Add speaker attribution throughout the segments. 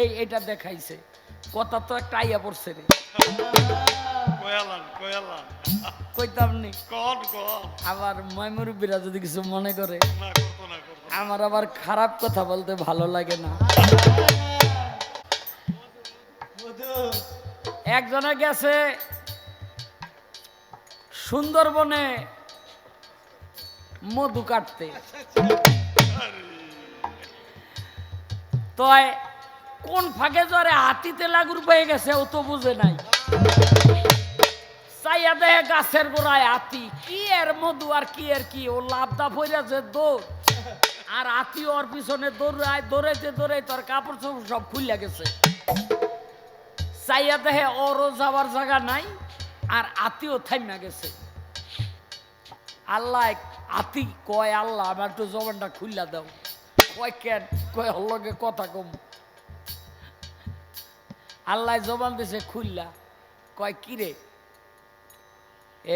Speaker 1: এই এটা দেখাইছে। কথা তো একটা আইয়া পড়ছে রে। কইতাম নি। আবার ময়মুরব্বীরা যদি কিছু মনে করে। আমার আবার খারাপ কথা বলতে ভালো লাগে না। একজনে গেছে সুন্দরবনে মধু কাটতে। তয় কোন ফাঁকে জ্বরে হাতিতে লাগুর পেয়ে গেছে, ও তো বুঝে নাই। চাইয়া দেহে গাছের গোড়ায় হাতি, কি এর মধু আর কি এর কি, ও লাভদা ফইরাছে দৌড়, আর হাতি ওর পিছনে দৌড়ায়, দৌড়াইতে দৌড়াই তোর কাপড় চোপড় সব খুললে গেছে। চাইয়া দেহে ওরও যাওয়ার জায়গা নাই, আর আতিও থাইমা গেছে। আল্লাহ আতি কয়, আল্লাহ, আমার একটু জবানটা খুললা দাও। কয়, কেন? কয় হলগে কথা কম। আল্লাহ জবান দিছে, খুললা। কয়, কিরে?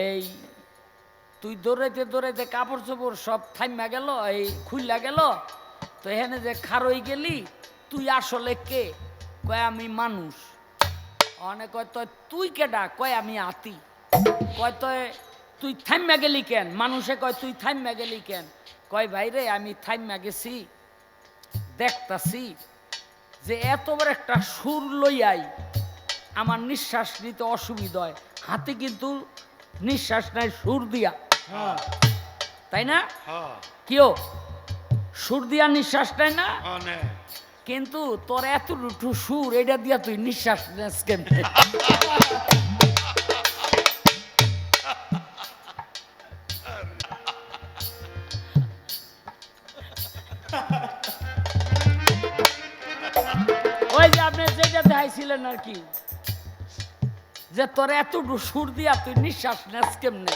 Speaker 1: এই, তুই দৌড়াইতে দৌড়াইতে কাপড় চোপড় সব থাইমা গেল, এই খুললা গেল, তো এখানে যে খারই গেলি, তুই আসলে কে? কয়, আমি মানুষ। অনেক কয় তো তুই কেডা? কয়, আমি আতি। কয় তো তুই থাইমা গেলি কেন? মানুষে কয়, তুই থাইমা গেলি কেন? কয় ভাই রে আমি থাইমা গেছি, দেখতাছি। যে এত বড় একটা সুর লইয়াই আমার নিঃশ্বাস নিতে অসুবিধা হয়। হাতে কিন্তু নিঃশ্বাস নাই সুর দিয়া। তাই না?
Speaker 2: হ্যাঁ।
Speaker 1: কেউ সুর দিয়া নিঃশ্বাস নেয় না?
Speaker 2: হ্যাঁ
Speaker 1: কিন্তু তোর এত রুটু সুর এটা দিয়া তুই নিঃশ্বাস নেস কেমনে? যেটা দেখাইছিলেন আর কি? যে তোর এত সুর দিয়া তুই নিঃশ্বাস নেস কেমনে?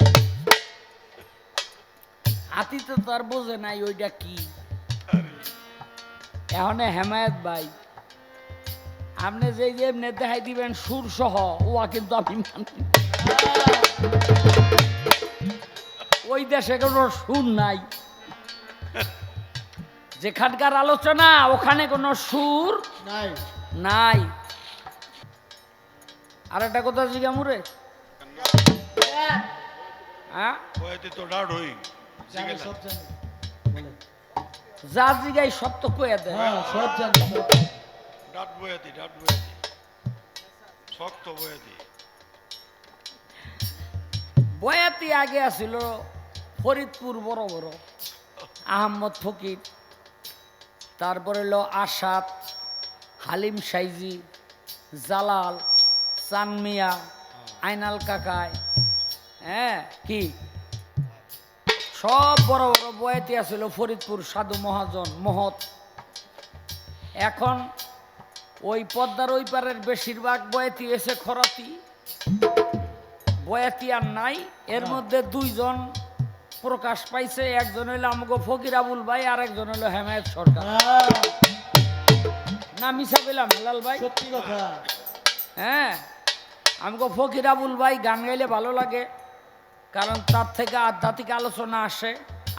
Speaker 1: হাতিতে তো আর বোঝে নাই ওইটা কি। এখন হেমায়ত ভাই, আপনি যে যে এমনি দেখাই দিবেন সুর সহ ওয়া কিন্তু আমি মানি ওই দেশে কোনো সুর নাই। যেখানকার আলোচনা, ওখানে কোনো সুর
Speaker 3: নাই।
Speaker 1: নাই। আর একটা কথা জিগা মুরে হ্যাঁ?
Speaker 2: কয়াতে তো ডাট হই
Speaker 3: জানি সব জানি। বলে
Speaker 1: যা জিগাই সত্য কয়ে দেয়
Speaker 3: হ্যাঁ সব জানি সব
Speaker 2: ডাট বয়াতি ডাট বয়াতি শক্ত বয়াতি
Speaker 1: বয়াতি আগে আছিল ফরিদপুর বড় বড় আহমদ ফকির তারপরে হলো আসাদ হালিম সাইজি জালাল চানমিয়া আইনাল কাকায় হ্যাঁ কি? সব বড় বড় বয়াতি আছিল ফরিদপুর সাধু মহাজন মহৎ। এখন ওই পদ্মার ওই পারের বেশিরভাগ বয়াতি এসে খরাতি। বয়াতি আর নাই এর মধ্যে দুইজন প্রকাশ পাইছে একজন হইল আমাকে ফকির আবুল ভাই আর একজন হইল হেমায়ত সরকার।
Speaker 3: হ্যাঁ।
Speaker 1: না মিশা পেলাম হেলাল ভাই।
Speaker 3: সত্যি কথা।
Speaker 1: হ্যাঁ আমাকে ফকির আবুল ভাই গান গাইলে ভালো লাগে কারণ তার থেকে আধ্যাত্মিক আলোচনা আসে।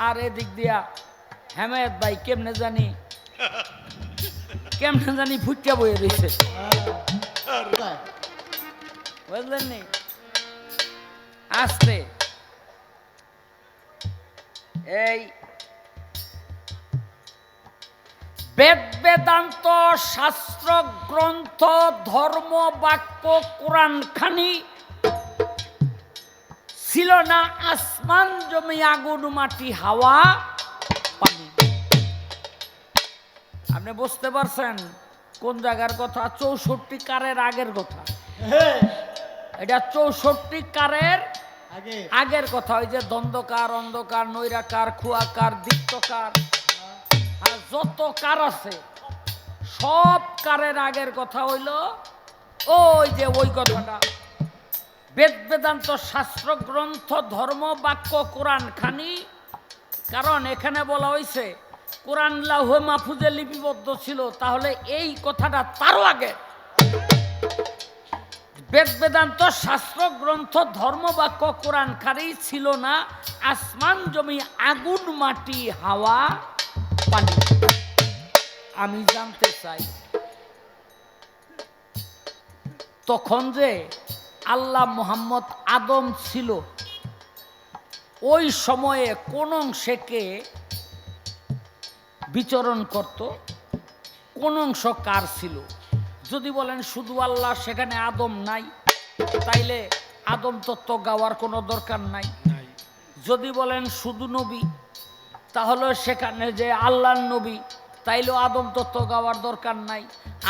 Speaker 1: আর এদিক দিয়া হেমায়ত ভাই কেমনে জানি কেমনে জানি ফুটিয়া বয়ে রয়েছে
Speaker 3: হ্যাঁ
Speaker 1: বুঝলেন নি আসতে। এই বেদ বেদান্ত শাস্ত্র গ্রন্থ ধর্ম বাক্য কোরআন খানি ছিল না আসমান জমি আগুন মাটি হাওয়া পানি। আপনি বুঝতে পারছেন কোন জায়গার কথা? চৌষট্টি কারের আগের কথা। এটা চৌষট্টি কারের আগের কথা। ওই যে দ্বন্দ্বকার অন্ধকার নৈরাকার খুয়াকার দীপ্তকার। যত কার আছে, সব কারের আগের কথা হইল, ওই যে ওই কথাটা। বেদ বেদান্ত শাস্ত্র, গ্রন্থ, ধর্ম, বাক্য, কোরআন খানি, কারণ এখানে বলা হয়েছে কোরআন লাহ মাহফুজে লিপিবদ্ধ ছিল, তাহলে এই কথাটা তারও আগে। বেদ বেদান্ত শাস্ত্র, গ্রন্থ, ধর্ম, বাক্য, কোরআন খানি ছিল না, আসমান জমি, আগুন, মাটি, হাওয়া পানি। আমি জানতে চাই তখন যে আল্লাহ মোহাম্মদ আদম ছিল ওই সময়ে কোন অংশে কে বিচরণ করত? কোন অংশ কার ছিল? যদি বলেন শুধু আল্লাহ সেখানে আদম নাই তাইলে আদম তত্ত্ব গাওয়ার কোনো দরকার নাই।
Speaker 2: নাই।
Speaker 1: যদি বলেন শুধু নবী তাহলে সেখানে যে আল্লাহর নবী তাইলেও আদম তত্ত্ব গাওয়ার দরকার নাই।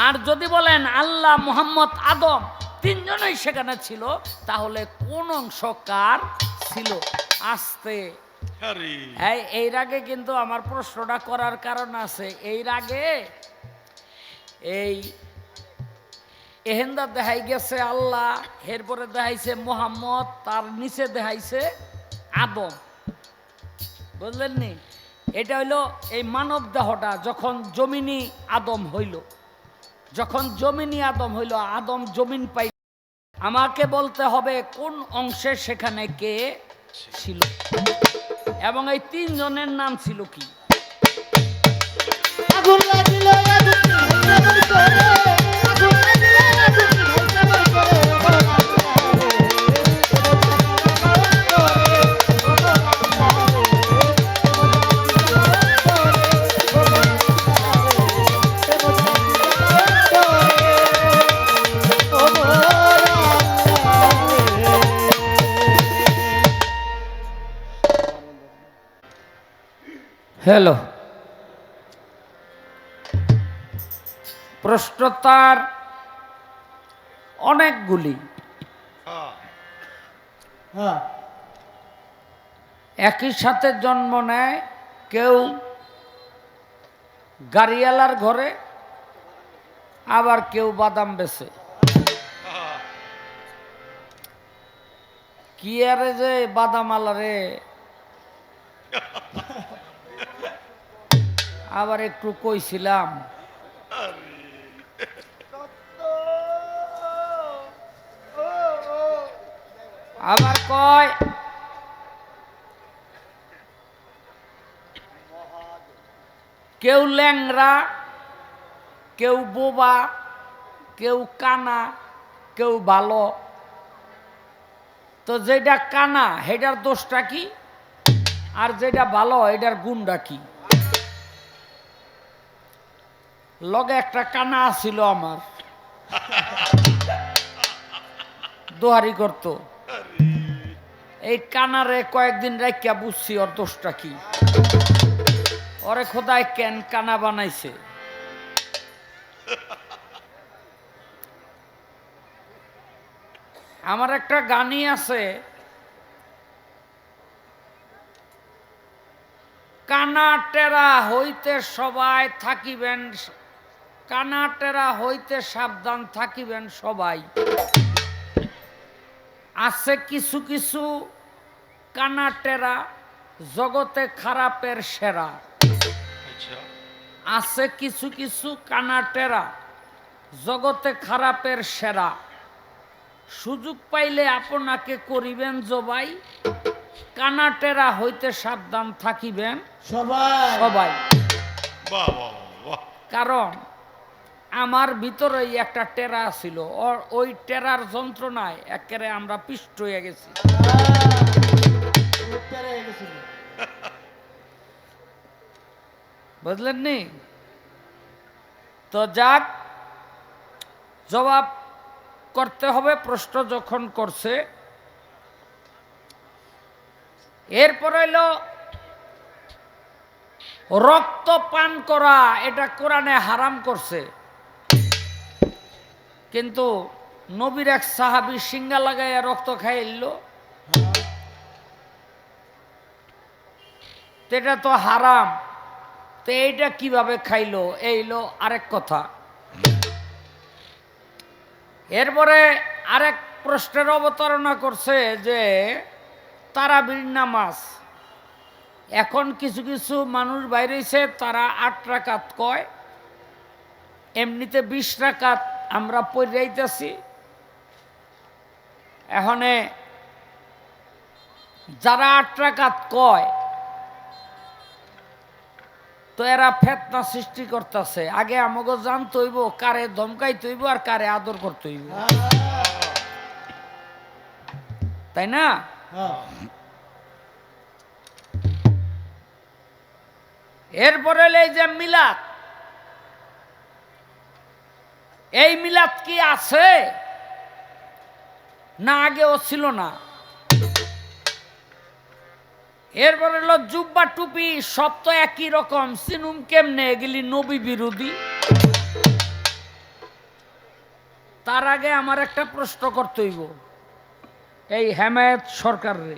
Speaker 1: আর যদি বলেন আল্লাহ মোহাম্মদ আদম তিনজনেই সেখানে ছিল তাহলে কোন অংশ কার ছিল? আসতে। হ্যাঁ এই আগে কিন্তু আমার প্রশ্নটা করার কারণ আছে। এই আগে এই এহেন্দা দেখাই গেছে আল্লাহ এরপরে দেখাইছে মোহাম্মদ তার নিচে দেখাইছে আদম। বুঝলেন নি এটা হইল এই মানব দেহটা যখন জমিনি আদম হইল। যখন জমিনি আদম হইল, আদম জমিন পাই আমাকে বলতে হবে কোন অংশে সেখানে কে ছিল। এবং এই তিনজনের নাম ছিল কি?
Speaker 3: আগুন লাগিল, আগুন
Speaker 1: হ্যালো। প্রশ্ন তার অনেকগুলি।
Speaker 2: হ্যাঁ।
Speaker 1: একই সাথে জন্ম নেয় কেউ গাড়িওয়ালার ঘরে আবার কেউ বাদাম বেছে কি আরে যে বাদাম আলারে আবার একটু কইছিলাম। আবার কয়। কেউ ল্যাংরা কেউ বোবা, কেউ কানা, কেউ ভালো তো যেটা কানা সেটার দোষটা কি? আর যেটা ভালো এটার গুণটা কি? লগে একটা কানা ছিল আমার। দোহারি করতো। এই কানারে কয়েকদিন রাখিয়া বুঝছি ওর দোষটা কি। ওরে খোদায় কেন কানা বানাইছে। আমার একটা গানই আছে। কানা টেরা হইতে সবাই থাকিবেন কানা টেরা হইতে সাবধান থাকিবেন সবাই। আছে কিছু কিছু কানাটেরা জগতে খারাপের সেরা।
Speaker 2: আচ্ছা।
Speaker 1: আছে কিছু কিছু কানাটেরা জগতে খারাপের সেরা। সুযোগ পাইলে আপনাকে করিবেন জবাই কানাটেরা হইতে সাবধান থাকিবেন
Speaker 3: সবাই।
Speaker 1: সবাই। কারণ আমার ভিতরেই একটা টেরা ছিল। ওই টেরার যন্ত্রণায় একেবারে আমরা পিষ্ট হয়ে গেছি। বুঝলেন নি? তো যাক, জবাব করতে হবে, প্রশ্ন যখন করছে। এরপর হইল, রক্ত পান করা, এটা কোরআনে হারাম করছে। কিন্তু নবীর এক সাহাবি সিঙ্গা লাগাইয়া রক্ত খাইল। এটা তো হারাম। তো এইটা কীভাবে খাইলো? এইলো আরেক কথা। এরপরে আরেক প্রশ্নের অবতারণা করছে যে তারাবির নামাজ। এখন কিছু কিছু মানুষ বাইরেছে, তারা আট রাকাত কয়, এমনিতে বিশ রাকাত আমরা পড়াইতেছি এখানে যারা আট রাকাত কয় তো এরা ফেতনা সৃষ্টি করতেছে। আগে আমাকে জানতে হইব কারে ধমকাইতে হইব আর কারে আদর করতে হইব। তাই না?
Speaker 3: হ্যাঁ।
Speaker 1: এরপরে এই যে মিলাদ। এই মিলাদ কি আছে? না, আগেও ছিল না। এরপরে হলো জুব্বা টুপি, সব তো একই রকম। সিনুম কেমনে? এগুলি নবী বিরোধী। তার আগে আমার একটা প্রশ্ন করতে হইব। এই হেমায়ত সরকার রে